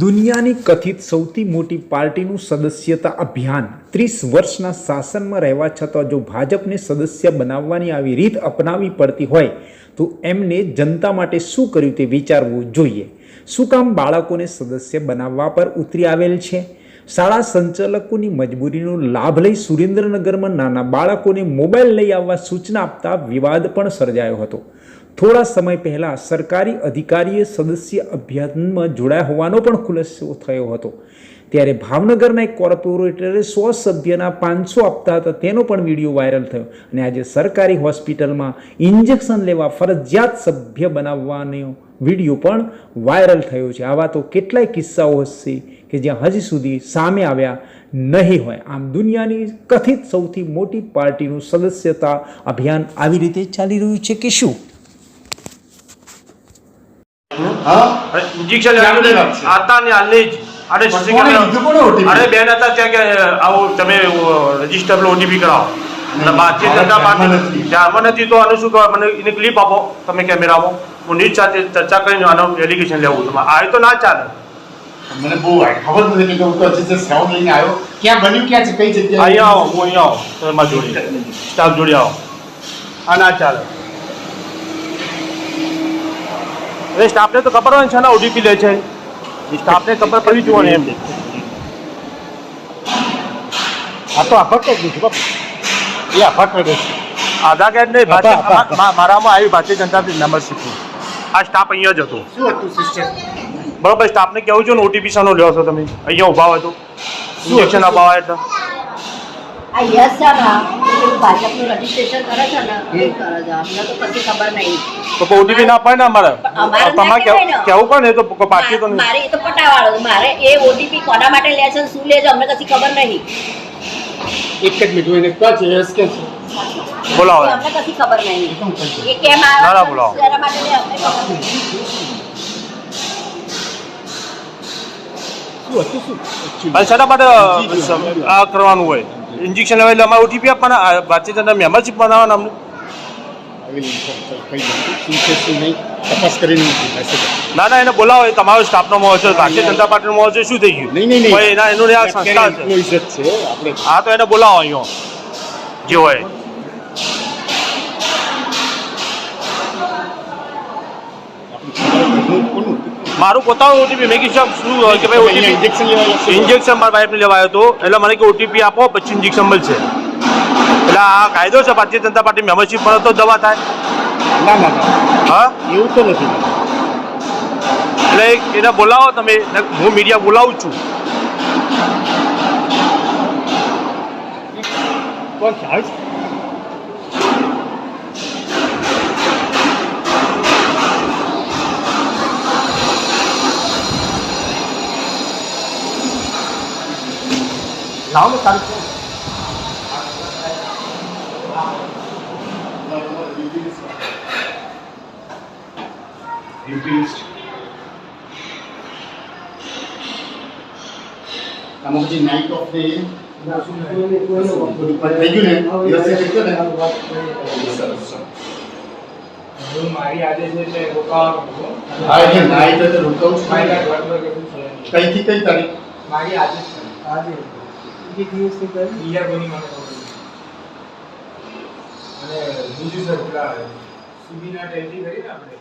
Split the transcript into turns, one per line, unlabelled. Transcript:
દુનિયાની કથિત સૌથી મોટી પાર્ટીનું સદસ્યતા અભિયાન. ત્રીસ વર્ષના શાસનમાં રહેવા છતાં જો ભાજપને સદસ્ય બનાવવાની આવી રીત અપનાવી પડતી હોય, તો એમને જનતા માટે શું કર્યું તે વિચારવું જોઈએ? શું કામ બાળકોને સદસ્ય બનાવવા પર ઉતરી આવેલ છે? શાળા સંચાલકોની મજબૂરીનો લાભ લઈ સુરેન્દ્રનગરમાં નાના બાળકોને મોબાઈલ લઈ આવવા સૂચના આપતા વિવાદ પણ સર્જાયો હતો. થોડા સમય પહેલાં સરકારી અધિકારીએ સદસ્ય અભિયાનમાં જોડાયા હોવાનો પણ ખુલાસો થયો હતો. ત્યારે ભાવનગરના એક કોર્પોરેટરે સો સભ્યના પાંચસો આપતા હતા તેનો પણ વીડિયો વાયરલ થયો અને આજે સરકારી હોસ્પિટલમાં ઇન્જેક્શન લેવા ફરજિયાત સભ્ય બનાવવાનો વીડિયો પણ વાયરલ થયો છે. આવા તો કેટલાય કિસ્સાઓ હશે કે જ્યાં હજી સુધી સામે આવ્યા નહીં હોય. આમ દુનિયાની કથિત સૌથી મોટી પાર્ટીનું સદસ્યતા અભિયાન આવી રીતે ચાલી રહ્યું છે કે શું?
ને હાલની જ. અરે? અરે બેન હતા ત્યાં કે આવો તમે રજિસ્ટર ઓટીપી કરાવો.
ધ્યાનમાં નથી.
તો આનું શું કહેવાય? મને એને ક્લિપ આપો. તમે કેમેરામાં. હું સાથે ચર્ચા કરીને આનો એલિગેશન લેવું. તમારે આ તો ના ચાલે.
મને બહુ ખબર નથી કે હું તો હજી just લઈને આવ્યો. ક્યાં બન્યું ક્યાં છે કઈ જગ્યાએ?
અહીંયા આવો હું અહીંયા આવો તમે જોડે. સ્ટાફ જોડે આવો. આ ના ચાલે. એ સ્ટાફને તો ખબર હોય છે ને ઓટીપી લે છે. એ સ્ટાફને ખબર પડવી જોઈએ એમ.
આ તો અફટ કરી બાપુ એ અફટ જ છે.
આધાર કાર્ડ નહીં મારામાં આવી ભારતીય જનતા નંબર મેમ્બરશીપ આ સ્ટાફ અહીંયા જ હતો.
શું હતું સિસ્ટમ
બરોબર સ્ટાફને કેવું છું ને ઓટીપી શાનો લ્યો છો તમે. અહીંયા ઊભા હોય તો. ઇન્જેક્શન અપાવા એટલે.
આ યસ ભાજપનું રજીસ્ટ્રેશન કરે છે ને એ કરે છે. અમને તો પછી ખબર નહીં.
તો ઓટીપી ના પાય ને અમારે?
અમારે
તમારે કેવું કેવું પડે ને તો પાછી તો નહીં.
મારે એ તો પટાવાળો મારે એ ઓટીપી કોના માટે લે છે શું લે છે અમને કશી ખબર નહીં.
એક જ મિનિટ એને કહે છે યસ કે છે.
બોલાવો.
અમને કશી ખબર નહીં? એ કેમ આવે
બોલાવો. અને શાના માટે. આ કરવાનું હોય. ઇન્જેક્શન લેવા એટલે અમારે ઓટીપી આપવાના ભારતીય જનતા મેમ્બરશીપ બનાવવાના અમને. ના ના એને બોલાવો એ તમારો સ્ટાફનો મોહ છે ભારતીય જનતા પાર્ટીનો મોહ છે શું થઈ ગયું?
નહીં
એના એનું આ સંસ્થા છે. હા તો એને બોલાવો અહીંયા. જે હોય
કોનું કોનું
મારું પોતાનું ઓટીપી મેં કીધું શું કે ભાઈ ઓટીપી
ઇન્જેક્શન
મારા વાઈફને લેવાયો હતો. એટલે મને કે ઓટીપી આપો પછી ઇન્જેક્શન મળશે. એટલે આ કાયદો છે ભારતીય જનતા પાર્ટી મેમ્બરશીપ પર તો દવા થાય. હા?
એવું તો નથી.
એટલે એને બોલાવો તમે હું મીડિયા બોલાવું છું.
કોણ છે? દિવસે થઈ ગયું ને સરસ સરસ
હું મારી આદે છે એટલે રોકાવાનું છું.
હા એટલે નાઇટ એટલે રોકાવું છું
મારી આ ઘરનો કે શું છે?
કઈ થી કઈ તારીખ
મારી આદે છે. આદે. બીજા કોઈની મને અને બીજું સર, પેલા સીબીના ટેન્ટી કરી ને આપણે